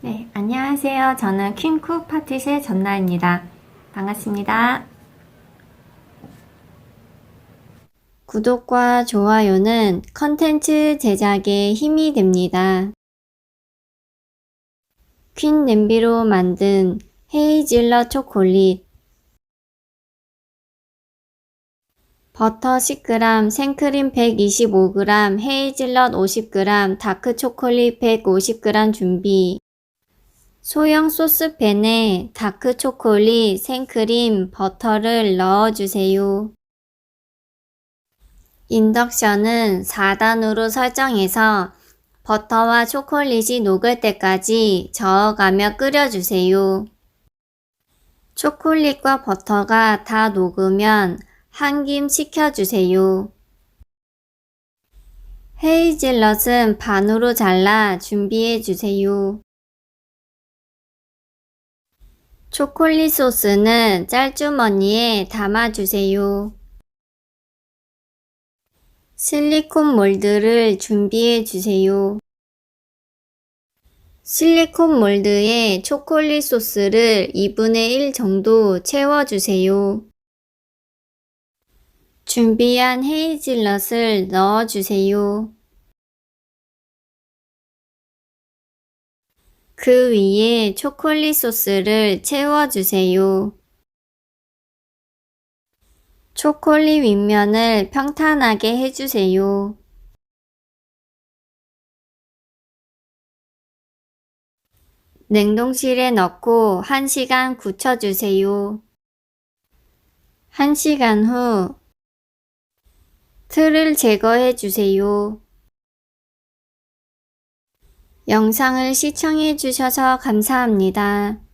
네, 안녕하세요. 저는 퀸쿡 파티실 전나입니다. 반갑습니다. 구독과 좋아요는 컨텐츠 제작에 힘이 됩니다. 퀸 냄비로 만든 헤이즐넛 초콜릿 버터 10g, 생크림 125g, 헤이즐넛 50g, 다크 초콜릿 150g 준비. 소형 소스팬에 다크 초콜릿, 생크림, 버터를 넣어주세요. 인덕션은 4단으로 설정해서 버터와 초콜릿이 녹을 때까지 저어가며 끓여주세요. 초콜릿과 버터가 다 녹으면 한 김 식혀주세요. 헤이즐넛은 반으로 잘라 준비해주세요. 초콜릿 소스는 짤주머니에 담아주세요. 실리콘 몰드를 준비해 주세요. 실리콘 몰드에 초콜릿 소스를 2분의 1 정도 채워주세요. 준비한 헤이즐넛을 넣어주세요. 그 위에 초콜릿 소스를 채워주세요. 초콜릿 윗면을 평탄하게 해주세요. 냉동실에 넣고 1시간 굳혀주세요. 1시간 후 틀을 제거해 주세요. 영상을 시청해 주셔서 감사합니다.